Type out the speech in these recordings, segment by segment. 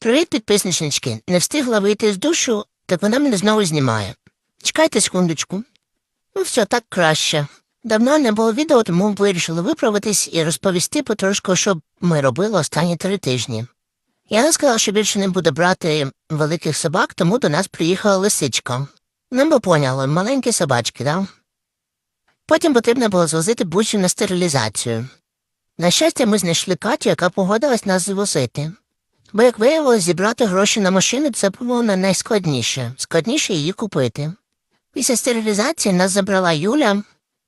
Привіт, підписничнички. Не встигла вийти з душу, так вона мене знову знімає. Чекайте секундочку. Ну, все так краще. Давно не було відео, тому вирішили виправитись і розповісти потрошку, що ми робили останні три тижні. Я не сказала, що більше не буде брати великих собак, тому до нас приїхала лисичка. Ну, бо поняли, маленькі собачки, да? Потім потрібно було звозити бучу на стерилізацію. На щастя, ми знайшли Катю, яка погодилась нас звозити. Бо, як виявилось, зібрати гроші на машину це було не найскладніше, складніше її купити. Після стерилізації нас забрала Юля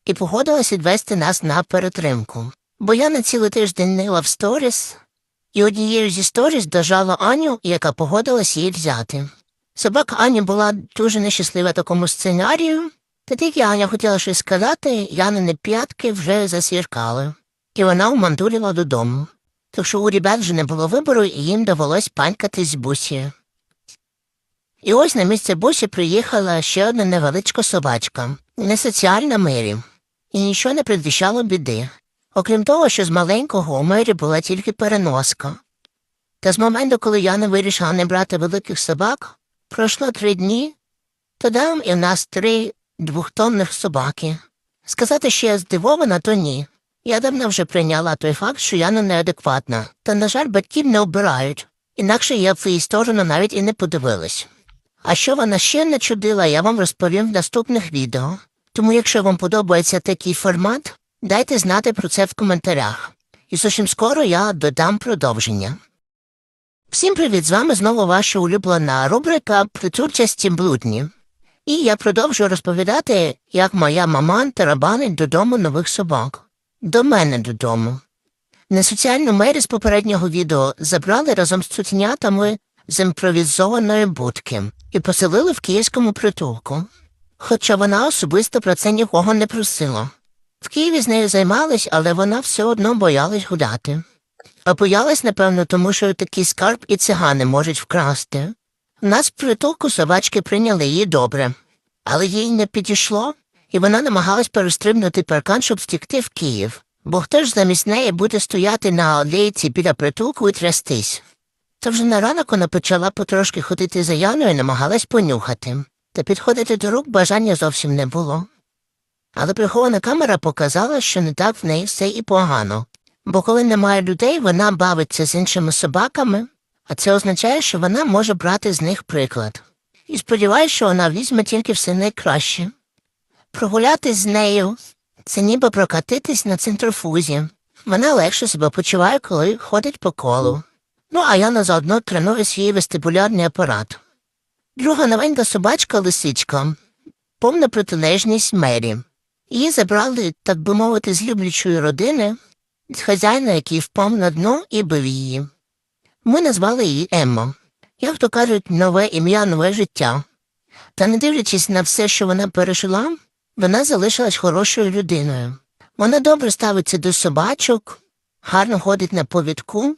і погодилась відвести нас на перетримку. Бо я на цілий тиждень нила в сторіс, і однією зі сторіс дожала Аню, яка погодилась її взяти. Собака Ані була дуже нещаслива такому сценарію, та тільки Аня хотіла щось сказати, Янини п'ятки вже засвіркали, і вона умандурила додому. Що у ребят вже не було вибору, і їм довелось панькати з бусі. І ось на місце бусі приїхала ще одна невеличка собачка, не соціальна Мері, і нічого не предвіщало біди. Окрім того, що з маленького у Мері була тільки переноска. Та з моменту, коли я не вирішила не брати великих собак, пройшло три дні, то дам і в нас три двохтонних собаки. Сказати, що я здивована, то ні. Я давно вже прийняла той факт, що я не неадекватна, та, на жаль, батьків не обирають, інакше я в її сторону навіть і не подивилась. А що вона ще не чудила, я вам розповім в наступних відео. Тому, якщо вам подобається такий формат, дайте знати про це в коментарях. І зовсім скоро я додам продовження. Всім привіт! З вами знову ваша улюблена рубрика «Притурчасті блудні. І я продовжую розповідати, як моя мама тарабанить додому нових собак. До мене додому. Несоціальну мері з попереднього відео забрали разом з цуценятами з імпровізованої будки і поселили в київському притулку. Хоча вона особисто про це нікого не просила. В Києві з нею займались, але вона все одно боялась гуляти. А боялась, напевно, тому що такий скарб і цигани можуть вкрасти. У нас в притулку собачки прийняли її добре, але їй не підійшло, і вона намагалась перестрибнути паркан, щоб втікти в Київ, бо хто ж замість неї буде стояти на алейці біля притулку і трястись. Та вже на ранок вона почала потрошки ходити за Яною і намагалась понюхати, та підходити до рук бажання зовсім не було. Але прихована камера показала, що не так в неї все і погано, бо коли немає людей, вона бавиться з іншими собаками, а це означає, що вона може брати з них приклад. І сподіваюся, що вона візьме тільки все найкраще. Прогулятись з нею це ніби прокатитись на центрофузі. Вона легше себе почуває, коли ходить по колу. Ну, а я заодно треную свій вестибулярний апарат. Друга новенька собачка лисичка, повна протилежність мері. Її забрали, так би мовити, з люблячої родини, з хазяїна, який впав на дно і бив її. Ми назвали її Емма. Як то кажуть, нове ім'я, нове життя. Та не дивлячись на все, що вона пережила, вона залишилась хорошою людиною. Вона добре ставиться до собачок, гарно ходить на повідку,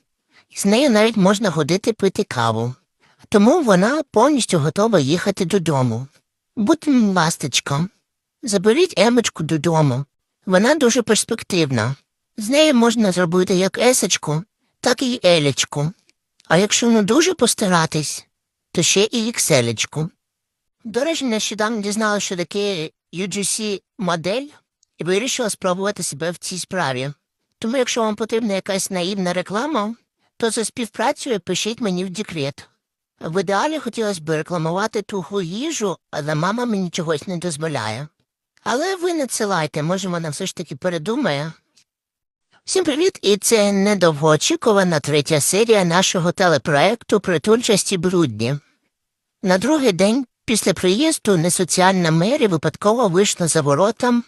з нею навіть можна ходити пити каву. Тому вона повністю готова їхати додому. Будь ласточка, заберіть Емочку додому. Вона дуже перспективна. З нею можна зробити як есочку, так і елечку. А якщо не дуже постаратись, то ще і ікселечку. До речі, нещодавно дізналася, що таке UGC модель і вирішила спробувати себе в цій справі. Тому, якщо вам потрібна якась наївна реклама, то за співпрацею пишіть мені в декрет. В ідеалі хотілося б рекламувати туху їжу, але мама мені чогось не дозволяє. Але ви надсилайте, може вона все ж таки передумає. Всім привіт, і це недовгоочікувана третя серія нашого телепроекту Притульчасті брудні. На другий день після приїзду несоціальна Мері випадково вийшла за воротам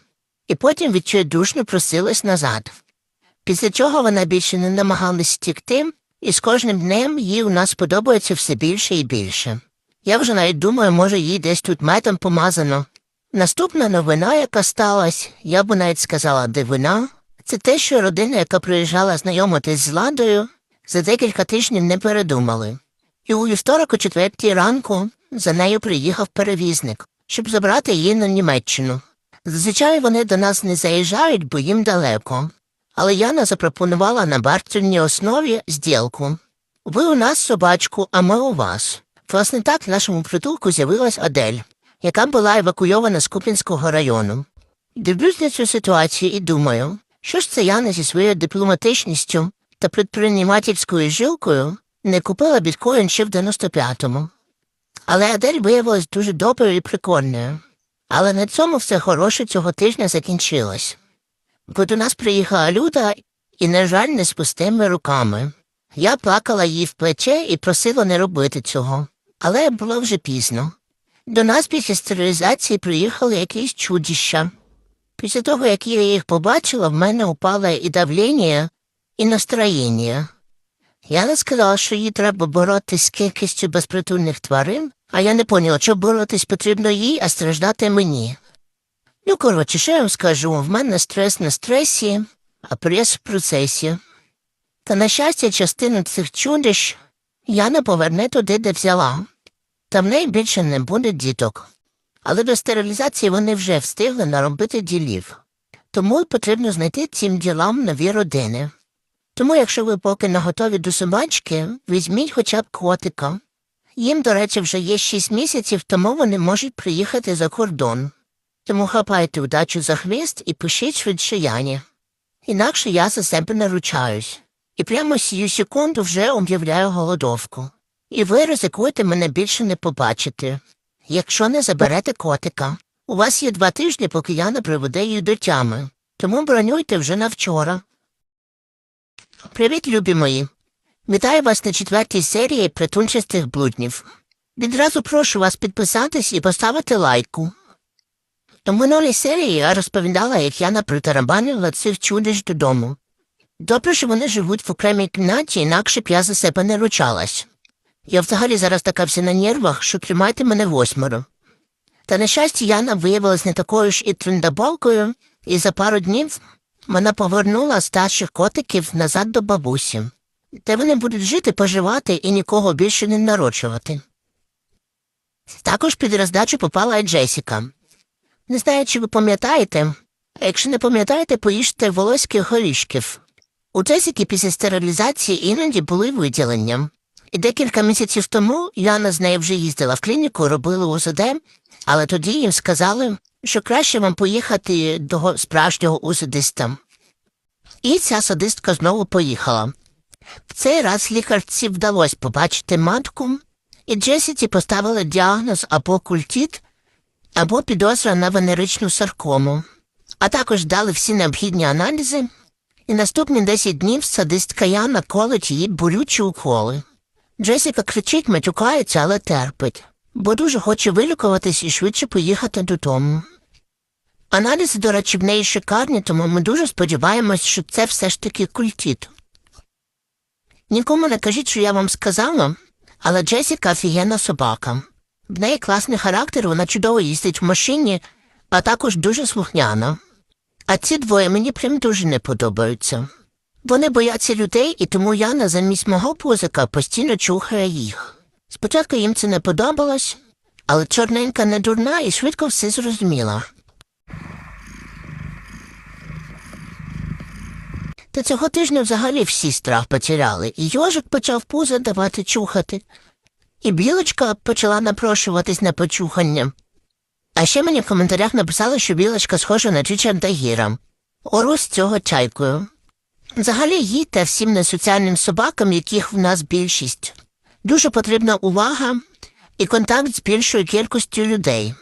і потім відчайдушно просилась назад. Після чого вона більше не намагалась стікти, і з кожним днем їй у нас подобається все більше і більше. Я вже навіть думаю, може, їй десь тут метом помазано. Наступна новина, яка сталася, я б навіть сказала дивина, це те, що родина, яка приїжджала знайомитись з ладою, за декілька тижнів не передумали. І у вівторок о четвертій ранку за нею приїхав перевізник, щоб забрати її на Німеччину. Зазвичай вони до нас не заїжджають, бо їм далеко. Але Яна запропонувала на бартерній основі зділку. Ви у нас собачку, а ми у вас. Власне так в нашому притулку з'явилась Адель, яка була евакуйована з Купінського району. Дивлюсь на цю ситуацію і думаю, що ж це Яна зі своєю дипломатичністю та предпринимательською жилкою не купила біткоін ще в 95-му. Але Адель виявилась дуже доброю і прикольною. Але на цьому все хороше цього тижня закінчилось. Бо до нас приїхала Люда і, на жаль, не з пустими руками. Я плакала їй в плече і просила не робити цього, але було вже пізно. До нас після стерилізації приїхали якісь чудіща. Після того, як я їх побачила, в мене упало і давлення, і настроєння. Я не сказала, що їй треба боротись з кількістю безпритульних тварин, а я не поняла, що боротись потрібно їй, а страждати мені. Ну, коротше, що я вам скажу, в мене стрес на стресі, а прес в процесі. Та, на щастя, частину цих чудищ я не поверне туди, де взяла. Та в неї більше не буде діток. Але до стерилізації вони вже встигли наробити ділів. Тому потрібно знайти цим ділам нові родини. Тому, якщо ви поки не готові до собачки, візьміть хоча б котика. Їм, до речі, вже є шість місяців, тому вони можуть приїхати за кордон. Тому хапайте удачу за хвіст і пишіть швидше Яні. Інакше я за себе не ручаюсь. І прямо сію секунду вже об'являю голодовку. І ви ризикуєте мене більше не побачити. Якщо не заберете котика, у вас є два тижні, поки я не приведе її до тями. Тому бронюйте вже на вчора. Привіт, любі мої. Вітаю вас на четвертій серії притульчастих блуднів. Відразу прошу вас підписатись і поставити лайку. У минулій серії я розповідала, як я напритарабанила цих чудищ додому. Добре, що вони живуть в окремій кімнаті, інакше б я за себе не ручалась. Я взагалі зараз така вся на нервах, що тримайте мене восьмеро. Та на щастя, Яна виявилась не такою ж і трендабалкою, і за пару днів вона повернула старших котиків назад до бабусі, де вони будуть жити, поживати і нікого більше не народжувати. Також під роздачу попала і Джесіка. Не знаю, чи ви пам'ятаєте, а якщо не пам'ятаєте, поїжте волоських горішків. У Джесіки після стерилізації іноді були виділення. І декілька місяців тому Яна з нею вже їздила в клініку, робила УЗД, але тоді їм сказали, що краще вам поїхати до справжнього УЗДиста. І ця садистка знову поїхала. В цей раз лікарці вдалося побачити матку, і Джесіці поставили діагноз або культіт, або підозра на венеричну саркому, а також дали всі необхідні аналізи, і наступні 10 днів садистка Яна колить її болючі уколи. Джесіка кричить, матюкається, але терпить, бо дуже хоче вилікуватись і швидше поїхати додому. Аналізи, до речі, в неї шикарні, тому ми дуже сподіваємось, що це все ж таки культіт. Нікому не кажіть, що я вам сказала, але Джесіка офігенна собака. В неї класний характер, вона чудово їздить в машині, а також дуже слухняна. А ці двоє мені прям дуже не подобаються. Вони бояться людей, і тому Яна замість мого пузика постійно чухає їх. Спочатку їм це не подобалось, але чорненька не дурна і швидко все зрозуміла. Та цього тижня взагалі всі страх потеряли, і йожик почав пузо давати чухати, і білочка почала напрошуватись на почухання. А ще мені в коментарях написали, що білочка схожа на Чичарда Гіра. Ору з цього чайкою. Взагалі їй та всім несоціальним собакам, яких в нас більшість. Дуже потрібна увага і контакт з більшою кількістю людей.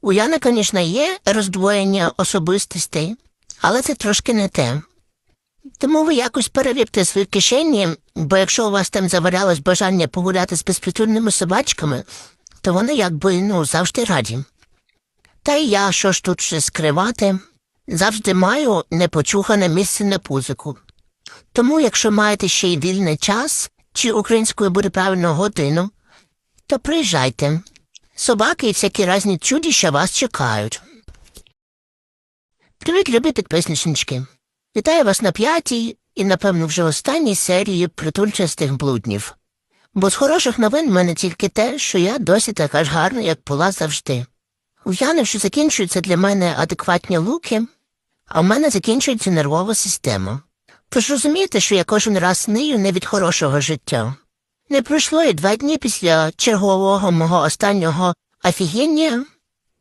У Яни, звісно, є роздвоєння особистостей, але це трошки не те. Тому ви якось перевірте свої кишені, бо якщо у вас там заварялось бажання погуляти з безпритульними собачками, то вони якби ну, завжди раді. Та й я, що ж тут ще скривати, завжди маю непочухане місце на пузику. Тому, якщо маєте ще й вільний час, чи українською буде правильно годину, то приїжджайте. Собаки і всякі різні чудіща вас чекають. Привіт, любі підписнички. Вітаю вас на п'ятій і, напевно, вже останній серії притульчастих блуднів. Бо з хороших новин в мене тільки те, що я досі така ж гарна, як була завжди. У Яни що закінчуються для мене адекватні луки, а в мене закінчується нервова система. Тож розумієте, що я кожен раз нию не від хорошого життя, Не пройшло і два дні після чергового мого останнього офігіння,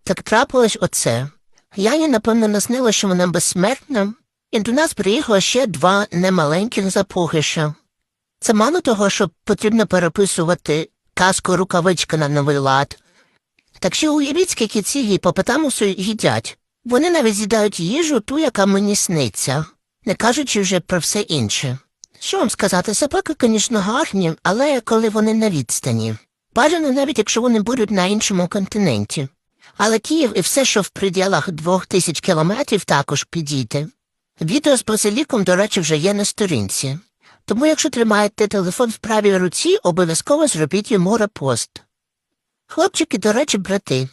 так трапилось оце. Яні, напевно, наснило, що вона безсмертна, і до нас приїхало ще два немаленьких запугиша. Це мало того, що потрібно переписувати казку рукавичка на новий лад. Так що уявіть, скільки ці гіпопотамуси їдять. Вони навіть з'їдають їжу ту, яка мені сниться, не кажучи вже про все інше. Що вам сказати, собаки, звісно, гарні, але коли вони на відстані. Бажано навіть якщо вони будуть на іншому континенті. Але Київ і все, що в приділах двох тисяч кілометрів, також підійде. Відео з базиліком, до речі, вже є на сторінці. Тому, якщо тримаєте телефон в правій руці, обов'язково зробіть йому репост. Хлопчики, до речі, брати.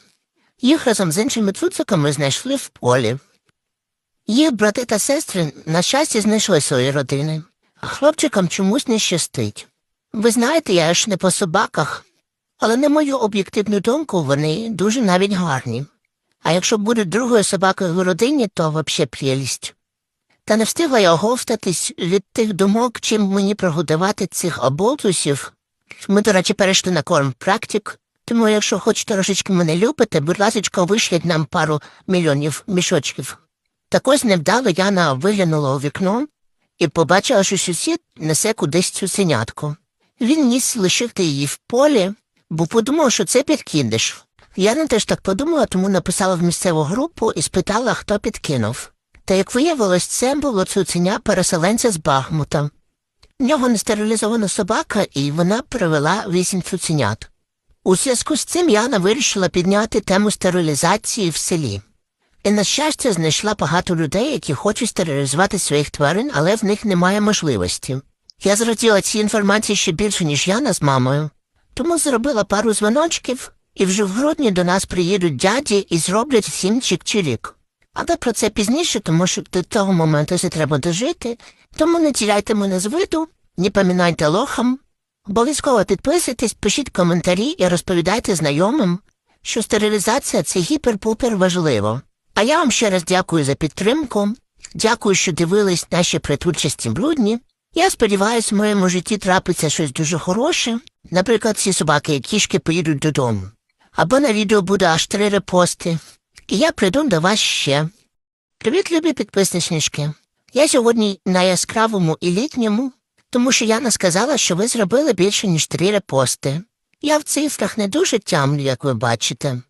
Їх разом з іншими цуциками знайшли в полі. Їх брати та сестри, на щастя, знайшли свої родини, хлопчикам чомусь не щастить. Ви знаєте, я ж не по собаках, але на мою об'єктивну думку вони дуже навіть гарні. А якщо буде другою собакою в родині, то взагалі прелість. Та не встигла я оговтатись від тих думок, чим мені прогодувати цих оболтусів. Ми, до речі, перейшли на корм практик, тому якщо хоч трошечки мене любите, будь ласка, вишліть нам пару мільйонів мішочків. Так ось невдало Яна виглянула у вікно і побачила, що сусід несе кудись цю синятку. Він ніс лишити її в полі, бо подумав, що це підкидиш. Яна теж так подумала, тому написала в місцеву групу і спитала, хто підкинув. Та як виявилось, це було цуценя переселенця з Бахмута. В нього нестерилізована собака, і вона привела вісім цуценят. У зв'язку з цим Яна вирішила підняти тему стерилізації в селі. І, на щастя, знайшла багато людей, які хочуть стерилізувати своїх тварин, але в них немає можливості. Я зраділа цій інформації ще більше, ніж Яна з мамою, тому зробила пару дзвоночків, і вже в грудні до нас приїдуть дяді і зроблять всім чик-чирік. Але про це пізніше, тому що до того моменту це треба дожити, тому не тіряйте мене з виду, не пам'ятайте лохам. Обов'язково підписуйтесь, пишіть коментарі і розповідайте знайомим, що стерилізація це гіпер-пупер важливо. А я вам ще раз дякую за підтримку. Дякую, що дивились наші притульчасті блудні. Я сподіваюся, в моєму житті трапиться щось дуже хороше. Наприклад, ці собаки і кішки поїдуть додому. Або на відео буде аж три репости. І я прийду до вас ще. Привіт, любі підписничнички. Я сьогодні на яскравому і літньому, тому що Яна сказала, що ви зробили більше, ніж три репости. Я в цифрах не дуже тямлю, як ви бачите.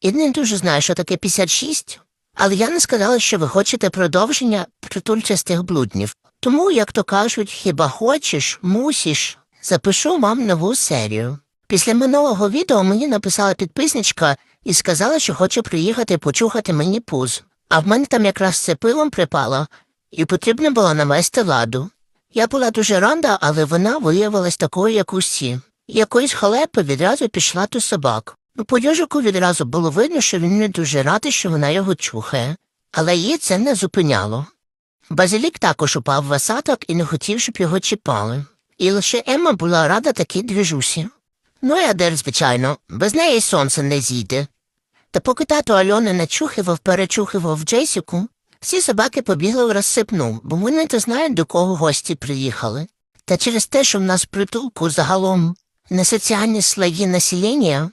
І не дуже знаю, що таке 56, але Яна сказала, що ви хочете продовження притульчастих блуднів. Тому, як то кажуть, хіба хочеш, мусиш, запишу вам нову серію. Після минулого відео мені написала підписничка і сказала, що хоче приїхати почухати мені пуз. А в мене там якраз це пилом припало, і потрібно було навести ладу. Я була дуже рада, але вона виявилась такою, як усі. Якоїсь халепи відразу пішла до собак. Ну, по йожику відразу було видно, що він не дуже радий, що вона його чухає, але її це не зупиняло. Базилік також упав в осадок і не хотів, щоб його чіпали. І лише Емма була рада такій двіжусі. Ну, я дер, звичайно, без неї сонце не зійде. Та поки тато Альони начухивав, перечухивав Джесіку, всі собаки побігли в розсипну, бо вони не знають, до кого гості приїхали. Та через те, що в нас притулку загалом не соціальні слої населення,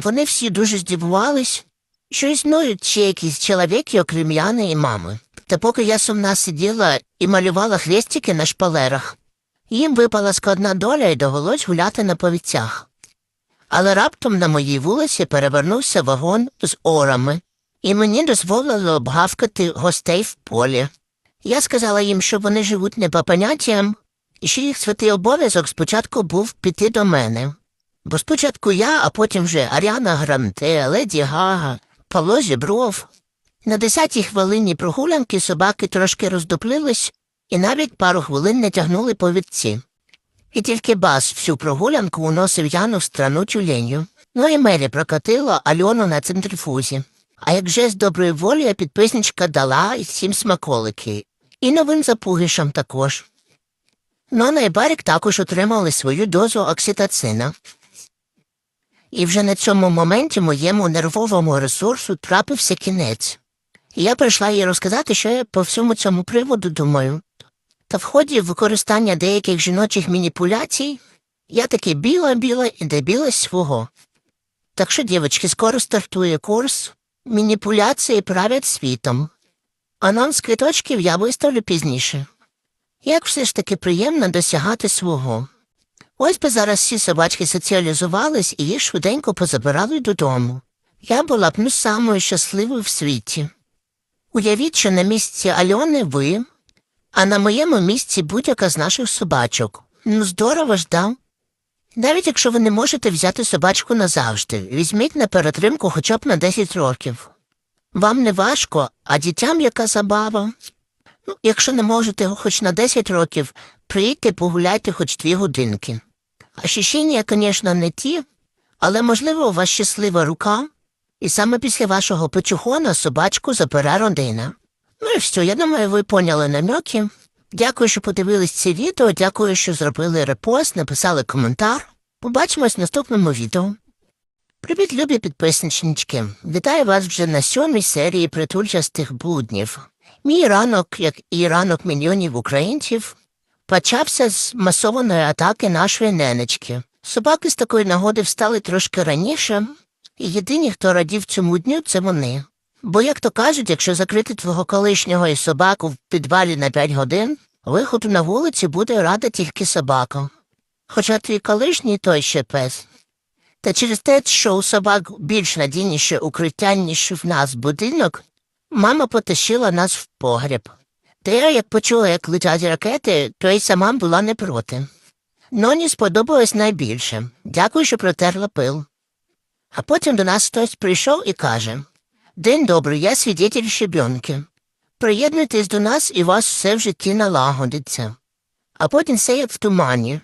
вони всі дуже здивувались, що існують ще якісь чоловіки, окрім Яни і мами. Та поки я сумна сиділа і малювала хрестики на шпалерах, їм випала складна доля і довелось гуляти на повіцях. Але раптом на моїй вулиці перевернувся вагон з орами, і мені дозволили обгавкати гостей в полі. Я сказала їм, що вони живуть не по поняттям, і що їх святий обов'язок спочатку був піти до мене. Бо спочатку я, а потім вже Аріана Гранте, Леді Гага, Павло Зібров. На десятій хвилині прогулянки собаки трошки роздуплились і навіть пару хвилин не тягнули повідці. І тільки бас всю прогулянку уносив Яну в страну тюленю. Ну і Мері прокатила Альону на центрифузі. А як жест доброї волі підписничка дала і всім смаколики. І новим запугишам також. Нона і Барік також отримали свою дозу окситоцина. І вже на цьому моменті моєму нервовому ресурсу трапився кінець. І я прийшла їй розказати, що я по всьому цьому приводу думаю. Та в ході використання деяких жіночих маніпуляцій Я таки біла-біла і добилась свого. Так що, дівчатки, скоро стартує курс «Маніпуляції правять світом». Анонс квіточків я виставлю пізніше. Як все ж таки приємно досягати свого. Ось би зараз всі собачки соціалізувались і їх швиденько позабирали додому. Я була б ну самою щасливою в світі. Уявіть, що на місці Альони ви, а на моєму місці будь-яка з наших собачок. Ну, здорово ж, да? Навіть якщо ви не можете взяти собачку назавжди, візьміть на перетримку хоча б на 10 років. Вам не важко, а дітям яка забава. Ну, якщо не можете хоч на 10 років, приїдьте погуляйте хоч дві годинки. Ощущення, звісно, не ті, але, можливо, у вас щаслива рука, і саме після вашого печухона собачку забере родина. Ну і все, я думаю, ви поняли намеки. Дякую, що подивились це відео, дякую, що зробили репост, написали коментар. Побачимось в наступному відео. Привіт, любі підписничнички. Вітаю вас вже на сьомій серії притульчастих блуднів. Мій ранок, як і ранок мільйонів українців, почався з масованої атаки нашої ненечки. Собаки з такої нагоди встали трошки раніше, і єдині, хто радів цьому дню, це вони. Бо, як то кажуть, якщо закрити твого колишнього і собаку в підвалі на 5 годин, виходу на вулиці буде рада тільки собака. Хоча твій колишній той ще пес. Та через те, що у собак більш надійніше укриття, ніж в нас будинок, мама потащила нас в погреб. Я, як почула, як летять ракети, то й сама була не проти. Ноні сподобалось найбільше. Дякую, що протерла пил. А потім до нас хтось прийшов і каже День добрий, я свідетель щебенки. Приєднуйтесь до нас і вас все в житті налагодиться. А потім все в тумані.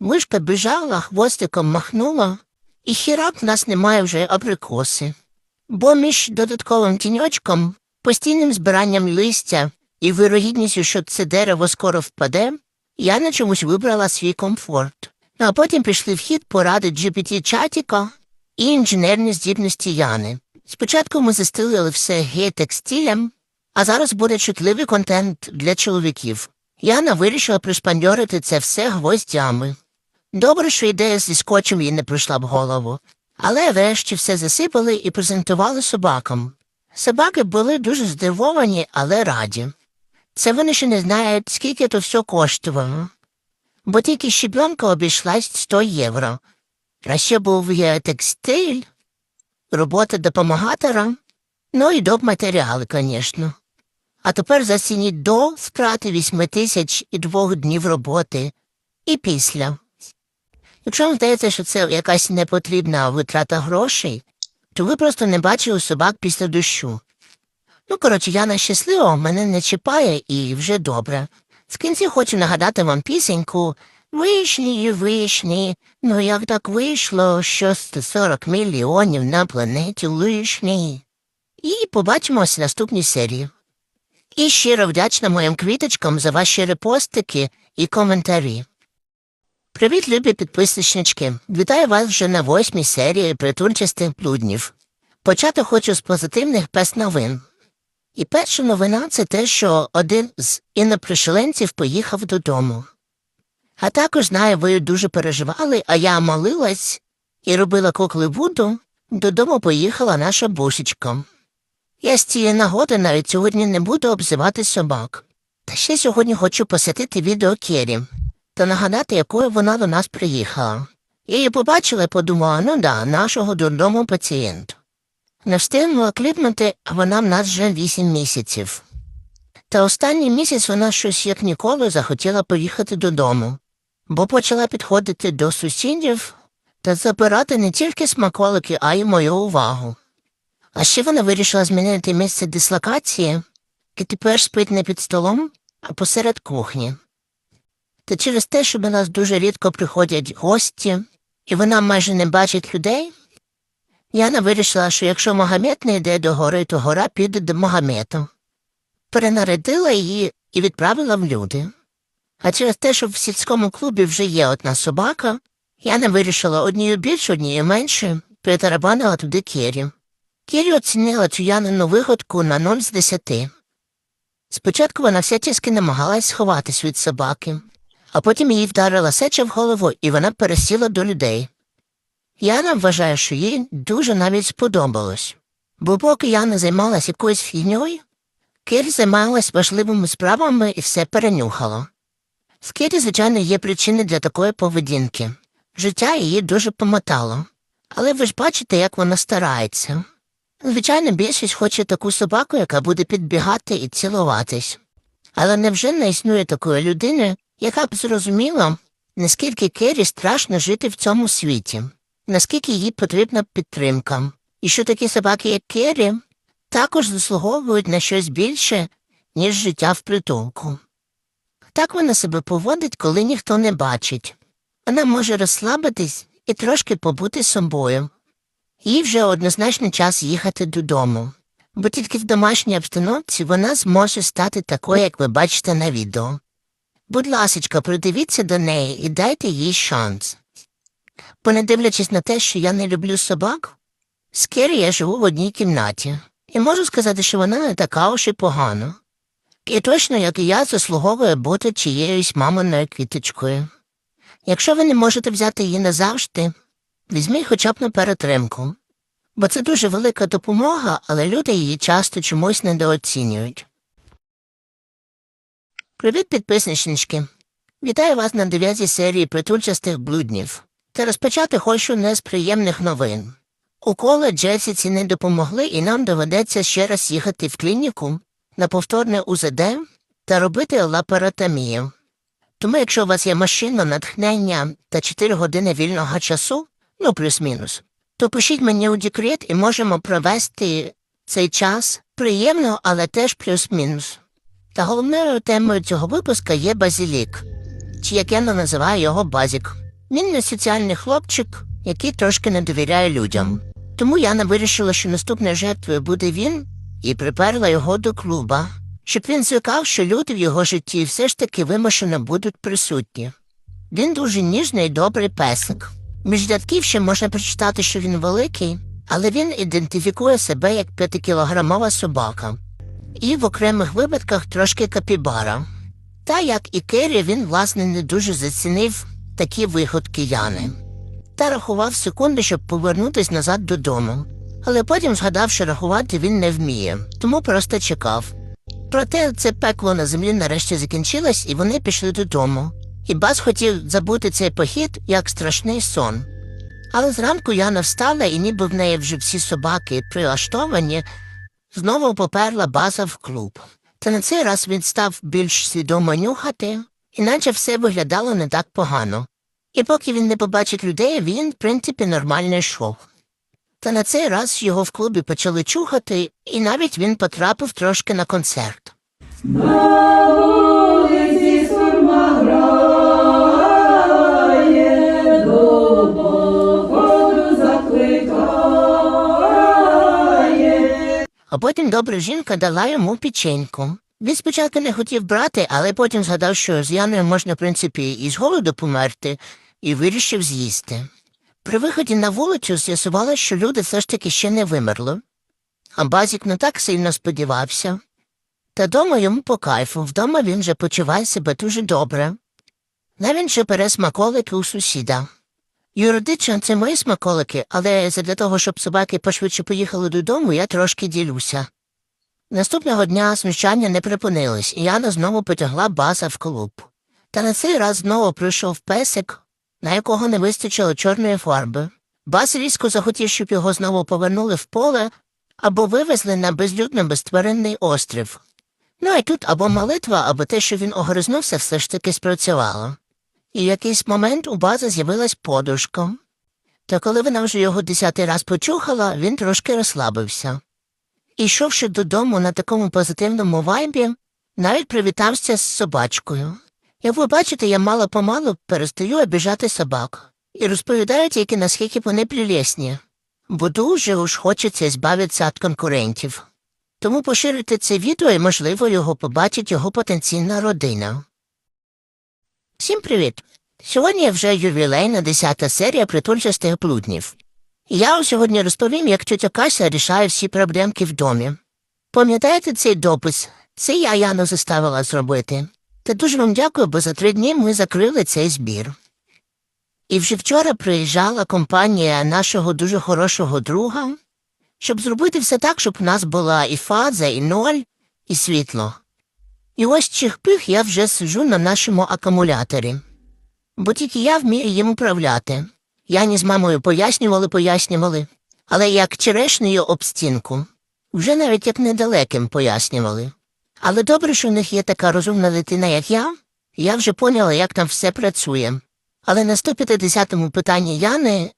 Мишка біжала, хвостиком махнула, і хірак в нас немає вже абрикоси. Бо між додатковим тіньочком, постійним збиранням листя і вирогідністю, що це дерево скоро впаде, я на чомусь вибрала свій комфорт. Ну а потім пішли в хід поради GPT-чатіка і інженерні здібності Яни. Спочатку ми застелили все гей-текстилем, а зараз буде чутливий контент для чоловіків. Яна вирішила пришпандьорити це все гвоздями. Добре, що ідея зі скотчем їй не прийшла в голову, але врешті все засипали і презентували собакам. Собаки були дуже здивовані, але раді. Це вони ще не знають, скільки то все коштувало. Бо тільки щебенка обійшлась 100 євро. А ще був є текстиль, робота допомагатора, ну і доп матеріали, звісно. А тепер зацініть до втрати 8 тисяч і двох днів роботи і після. Якщо вам здається, що це якась непотрібна витрата грошей, то ви просто не бачили собак після дощу. Ну, коротше, Яна щаслива, мене не чіпає і вже добре. В кінці хочу нагадати вам пісеньку Вишні і вишні, ну як так вийшло, що 140 мільйонів на планеті лишні. І побачимося в наступній серії. І щиро вдячна моїм квіточкам за ваші репостики і коментарі. Привіт, любі підписничнички! Вітаю вас вже на восьмій серії притульчастих блуднів. Почати хочу з позитивних пес новин. І перша новина це те, що один з інопришеленців поїхав додому. А також знаю, ви дуже переживали, а я молилась і робила кукли Вуду, додому поїхала наша бушечка. Я з цієї нагоди навіть сьогодні не буду обзивати собак. Та ще сьогодні хочу посвятити відео Кері та нагадати, якою вона до нас приїхала. Я її побачила і подумала, ну да, нашого додому пацієнту. Не встигнула кліпнути, вона в нас вже вісім місяців. Та останній місяць вона щось як ніколи захотіла поїхати додому, бо почала підходити до сусідів та забирати не тільки смаколики, а й мою увагу. А ще вона вирішила змінити місце дислокації і тепер спить не під столом, а посеред кухні. Та через те, що до нас дуже рідко приходять гості, і вона майже не бачить людей, Яна вирішила, що якщо Магомед не йде до гори, то гора піде до Магомету. Перенарядила її і відправила в люди. А через те, що в сільському клубі вже є одна собака, Яна вирішила однією більше, однією менше, притарабанила туди Кері. Кері оцінила цю Янину вигодку на 0 з 10. Спочатку вона всячески намагалась сховатись від собаки, а потім їй вдарила сеча в голову, і вона пересіла до людей. Яна вважає, що їй дуже навіть сподобалось. Бо поки Яна займалась якоюсь фігньою, Кері займалась важливими справами і все перенюхала. В Кері, звичайно, є причини для такої поведінки. Життя її дуже помотало. Але ви ж бачите, як вона старається. Звичайно, більшість хоче таку собаку, яка буде підбігати і цілуватись. Але невже не існує такої людини, яка б зрозуміла, наскільки Кері страшно жити в цьому світі, наскільки їй потрібна підтримка, і що такі собаки, як Кері, також заслуговують на щось більше, ніж життя в притулку. Так вона себе поводить, коли ніхто не бачить. Вона може розслабитись і трошки побути собою. Їй вже однозначно час їхати додому, бо тільки в домашній обстановці вона зможе стати такою, як ви бачите на відео. Будь ласочка, придивіться до неї і дайте їй шанс. Бо не дивлячись на те, що я не люблю собак, з Керрі я живу в одній кімнаті, і можу сказати, що вона не така уж і погана. І точно, як і я, заслуговує бути чиєюсь маминою квіточкою. Якщо ви не можете взяти її назавжди, візьміть хоча б на перетримку, бо це дуже велика допомога, але люди її часто чомусь недооцінюють. Привіт, підписничнички! Вітаю вас на дев'ятій серії притульчастих блуднів. Та розпочати хочу не з приємних новин. Уколи Джесіці не допомогли, і нам доведеться ще раз їхати в клініку на повторне УЗД та робити лапаротомію. Тому, якщо у вас є машина, натхнення та 4 години вільного часу, ну плюс-мінус, то пишіть мені у декрет і можемо провести цей час приємно, але теж плюс-мінус. Та головною темою цього випуска є базілік, чи як я називаю його базік. Він не соціальний хлопчик, який трошки не довіряє людям. Тому Яна вирішила, що наступною жертвою буде він, і приперла його до клуба, щоб він звикав, що люди в його житті все ж таки вимушено будуть присутні. Він дуже ніжний і добрий песик. Між рядків ще можна прочитати, що він великий, але він ідентифікує себе як п'ятикілограмова собака, і в окремих випадках трошки капібара. Та як і Керрі, він, власне, не дуже зацінив такі виходки Яни. Та рахував секунди, щоб повернутися назад додому. Але потім згадав, що рахувати він не вміє, тому просто чекав. Проте це пекло на землі нарешті закінчилось, і вони пішли додому. І Бас хотів забути цей похід як страшний сон. Але зранку Яна встала, і ніби в неї вже всі собаки прилаштовані, знову поперла база в клуб. Та на цей раз він став більш свідомо нюхати, іначе все виглядало не так погано. І поки він не побачить людей, він, в принципі, нормально йшов. Та на цей раз його в клубі почали чухати, і навіть він потрапив трошки на концерт. А потім добра жінка дала йому печеньку. Він спочатку не хотів брати, але потім згадав, що з Яною можна, в принципі, і з голоду померти, і вирішив з'їсти. При виході на вулицю з'ясувалося, що люди все ж таки ще не вимерли, а базік не так сильно сподівався. Та дома йому по кайфу, вдома він вже почуває себе дуже добре. Навіть же бере смаколики у сусіда. Юридично це мої смаколики, але задля того, щоб собаки пошвидше поїхали додому, я трошки ділюся. Наступного дня сміщання не припинилось, і Яна знову потягла баса в клуб. Та на цей раз знову прийшов песик, на якого не вистачило чорної фарби. Бас різко захотів, щоб його знову повернули в поле або вивезли на безлюдно безтваринний острів. Ну і тут або молитва, або те, що він огризнувся, все ж таки спрацювало. І в якийсь момент у база з'явилась подушка. Та коли вона вже його десятий раз почухала, він трошки розслабився. І йшовши додому на такому позитивному вайбі, навіть привітався з собачкою. Як ви бачите, я мало помалу перестаю обіжати собак і розповідаю тільки наскільки вони прелесні, бо дуже уж хочеться збавитися від конкурентів. Тому поширити це відео і, можливо, його побачить його потенційна родина. Всім привіт! Сьогодні вже ювілейна десята серія притульчастих блуднів. Я сьогодні розповім, як тетя Кася рішає всі проблемки в домі. Пам'ятаєте цей допис? Це я Яну заставила зробити. Та дуже вам дякую, бо за три дні ми закрили цей збір. І вже вчора приїжджала компанія нашого дуже хорошого друга, щоб зробити все так, щоб у нас була і фаза, і ноль, і світло. І ось чих-пих я вже сиджу на нашому акумуляторі. Бо тільки я вмію їм управляти. Яні з мамою пояснювали, пояснювали, але як черешнею об стінку. Вже навіть як недалеким пояснювали. Але добре, що в них є така розумна дитина, як я. Я вже поняла, як там все працює. Але на 150-му питанні Яни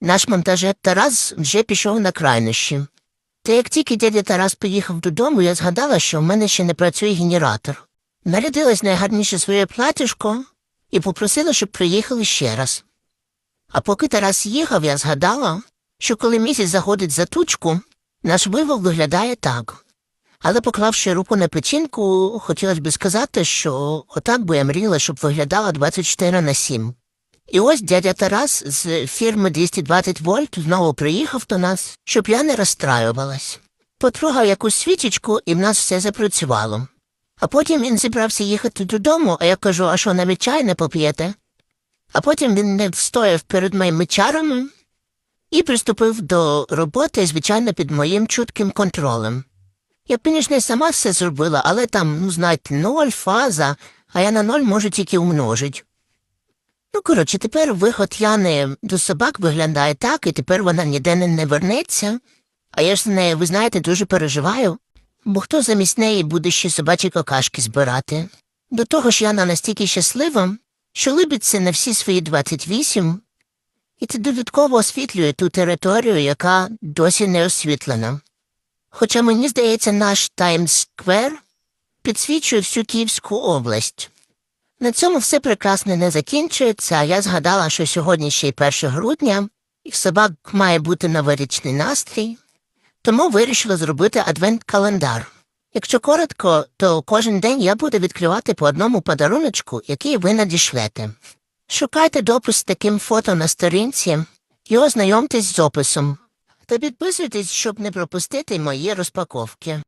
наш монтажер Тарас вже пішов на крайнощі. Та як тільки дядя Тарас поїхав додому, я згадала, що в мене ще не працює генератор. Нарядилась найгарніше своє платіжко і попросила, щоб приїхали ще раз. А поки Тарас їхав, я згадала, що коли місяць заходить за тучку, наш вивол виглядає так. Але поклавши руку на печінку, хотілося б сказати, що отак би я мріяла, щоб виглядала 24 на 7. І ось дядя Тарас з фірми 220 вольт знову приїхав до нас, щоб я не розстраювалась. Потрогав якусь свічечку, і в нас все запрацювало. А потім він зібрався їхати додому, а я кажу, а що навіть чай не поп'єте? А потім він не встояв перед моїми чарами і приступив до роботи, звичайно, під моїм чутким контролем. Я, звісно, сама все зробила, але там, ну, знаєте, ноль, фаза, а я на ноль можу тільки умножить. Ну, коротше, тепер виход Яни до собак виглядає так, і тепер вона ніде не вернеться. А я ж за нею, ви знаєте, дуже переживаю, бо хто замість неї буде ще собачі какашки збирати. До того ж Яна настільки щаслива, що либиться на всі свої 28, і це додатково освітлює ту територію, яка досі не освітлена. Хоча мені здається, наш Таймс-сквер підсвічує всю Київську область. На цьому все прекрасно не закінчується, а я згадала, що сьогодні ще й 1 грудня, і собак має бути новорічний настрій, тому вирішила зробити адвент-календар. Якщо коротко, то кожен день я буду відкривати по одному подаруночку, який ви надішлете. Шукайте допис з таким фото на сторінці і ознайомтесь з описом. Та підписуйтесь, щоб не пропустити мої розпаковки.